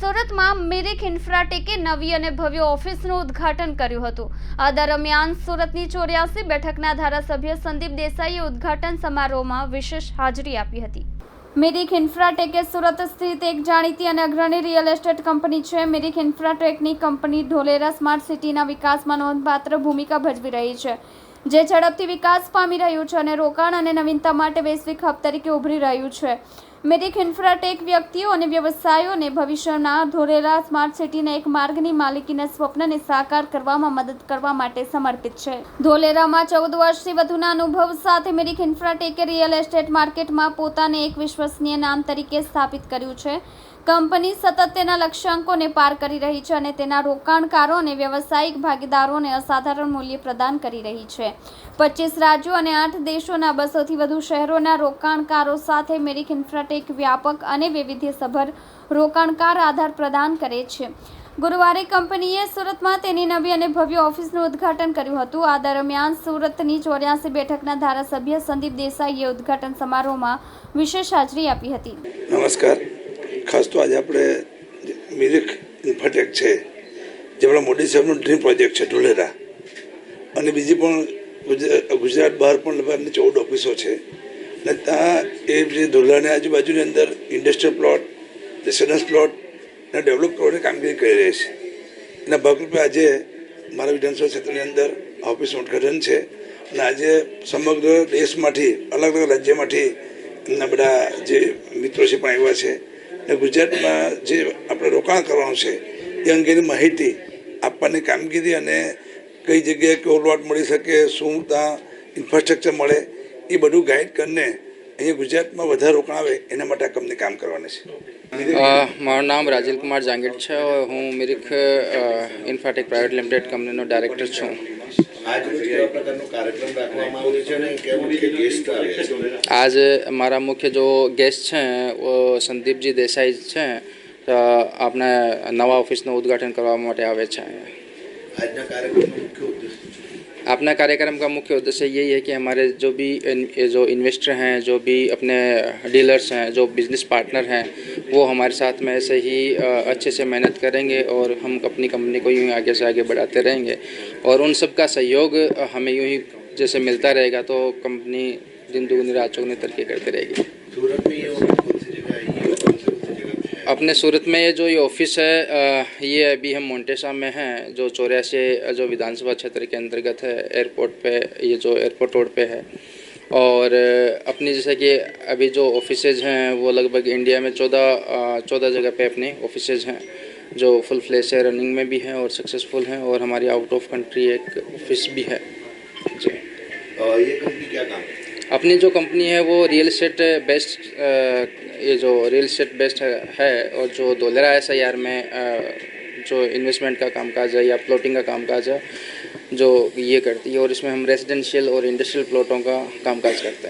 સુરતમાં મિરિક ઇન્ફ્રાટેકે નવી અને ભવ્ય ઓફિસનું ઉદ્ઘાટન કર્યું હતું. આ દરમિયાન સુરતની ચોર્યાસી બેઠકના ધારાસભ્ય સંદીપ દેસાઈએ ઉદ્ઘાટન સમારોહમાં વિશેષ હાજરી આપી હતી. મિરિક ઇન્ફ્રાટેકે સુરત સ્થિત એક જાણીતી અને અગ્રણી રિયલ એસ્ટેટ કંપની છે. મિરિક ઇન્ફ્રાટેકની કંપની ઢોલેરા સ્માર્ટ સિટીના વિકાસમાં નોંધપાત્ર ભૂમિકા ભજવી રહી છે, જે ઝડપથી વિકાસ પામી રહ્યું છે અને રોકાણ અને નવીનતા માટે વૈશ્વિક હબ તરીકે ઉભરી રહ્યું છે. મિરિક ઇન્ફ્રાટેક વ્યક્તિઓ અને વ્યવસાયોને ભવિષ્યના ધોરેલા સ્માર્ટ સિટીના એક માર્ગની માલિકીના સ્વપ્નને સાકાર કરવામાં મદદ કરવા માટે સમર્પિત છે. ધોલેરામાં ચૌદ વર્ષથી વધુના અનુભવ સાથે મેરિક ઇન્ફ્રાટેકે રિયલ એસ્ટેટ માર્કેટમાં પોતાને એક વિશ્વસનીય નામ તરીકે સ્થાપિત કર્યું છે. કંપની સતત તેના લક્ષ્યાંકોને પાર કરી રહી છે અને તેના રોકાણકારો અને વ્યવસાયિક ભાગીદારોને અસાધારણ મૂલ્ય પ્રદાન કરી રહી છે. પચીસ રાજ્યો અને આઠ દેશોના બસોથી વધુ શહેરોના રોકાણકારો સાથે મેરિક ઇન્ફ્રાટેક વ્યાપક અને વૈવિધ્યસભર રોકાણકાર આધાર પ્રદાન કરે છે. ગુરુવારે કંપનીએ સુરતમાં તેની નવી અને ભવ્ય ઓફિસનું ઉદ્ઘાટન કર્યું હતું. આ દરમિયાન સુરતની ચોર્યાસી બેઠકના ધારાસભ્ય સંદીપ દેસાઈએ ઉદ્ઘાટન સમારોહમાં વિશેષ હાજરી આપી હતી. નમસ્કાર. ખાસ તો આજે આપણે મિરિક ઇન્ફાટેક છે, જે આપણા મોદી સાહેબનો ડ્રીમ પ્રોજેક્ટ છે, ઢોલેરા. અને બીજી પણ ગુજરાત બહાર પણ ચૌદ ઓફિસો છે. અને ત્યાં એ જે ઢોલેરાની આજુબાજુની અંદર ઇન્ડસ્ટ્રીયલ પ્લોટ રેસિડન્સ પ્લોટ અને ડેવલપ કરવાની કામગીરી કરી રહી છે. એના ભાગરૂપે આજે મારા વિધાનસભા ક્ષેત્રની અંદર ઓફિસનું ઉદઘાટન છે. અને આજે સમગ્ર દેશમાંથી, અલગ અલગ રાજ્યમાંથી એમના બધા જે મિત્રો છે પણ આવ્યા છે અને ગુજરાતમાં જે આપણે રોકાણ કરવાનું છે, એ અંગેની માહિતી આપવાની કામગીરી અને કઈ જગ્યાએ કેવો લોટ મળી શકે, શું ત્યાં ઇન્ફ્રાસ્ટ્રક્ચર મળે એ બધું ગાઈડ કરીને અહીંયા ગુજરાતમાં વધારે રોકાણ એના માટે આ કંપની કામ કરવાની છે. મારું નામ રાજીવ કુમાર જાંગીટ છે. હું મિરિક ઇન્ફાટેક પ્રાઇવેટ લિમિટેડ કંપનીનો ડાયરેક્ટર છું. આજ મારા મુખ્ય જો ગેસ્ટ છે સંદીપજી દેસાઈ છે. આપણે નવા ઓફિસનું ઉદ્ઘાટન કરવા માટે આવે છે. આજના કાર્યક્રમનો મુખ્ય ઉદ્દેશ? अपना कार्यक्रम का मुख्य उद्देश्य यही है कि हमारे जो भी इन- जो इन्वेस्टर हैं, जो भी अपने डीलर्स हैं, जो बिज़नेस पार्टनर हैं, वो हमारे साथ में ऐसे ही अच्छे से मेहनत करेंगे और हम अपनी कंपनी को यूँ ही आगे से आगे बढ़ाते रहेंगे। और उन सब का सहयोग हमें यूँ ही जैसे मिलता रहेगा तो कंपनी दिन दुगनी, रात चौगनी तरक्की करती रहेगी सूरत में ये ऑफ़िस कौन सी जगह है ये ऑफ़िस कौन सी जगह पे है अपने सूरत में ये जो ये ऑफ़िस है ये अभी हम मोन्टेसा में हैं जो चौरासी जो विधानसभा क्षेत्र के अंतर्गत है एयरपोर्ट पे ये जो एयरपोर्ट रोड पे है। और अपनी जैसे कि अभी जो ऑफिसेज हैं वो लगभग इंडिया में चौदह चौदह जगह पे अपने ऑफिसेज हैं जो फुल फ्लेश से रनिंग में भी हैं और सक्सेसफुल हैं और हमारी आउट ऑफ़ कंट्री एक ऑफ़िस भी है। जी। और ये कंपनी क्या काम है? अपनी जो कंपनी है वो रियल इस्टेट बेस्ट ये जो रियल इस्टेट बेस्ट है, और जो दोलेरा है आर में जो इन्वेस्टमेंट का कामकाज है या प्लॉटिंग का कामकाज है जो ये करती है और इसमें हम रेजिडेंशियल और इंडस्ट्रियल प्लॉटों का कामकाज करते हैं।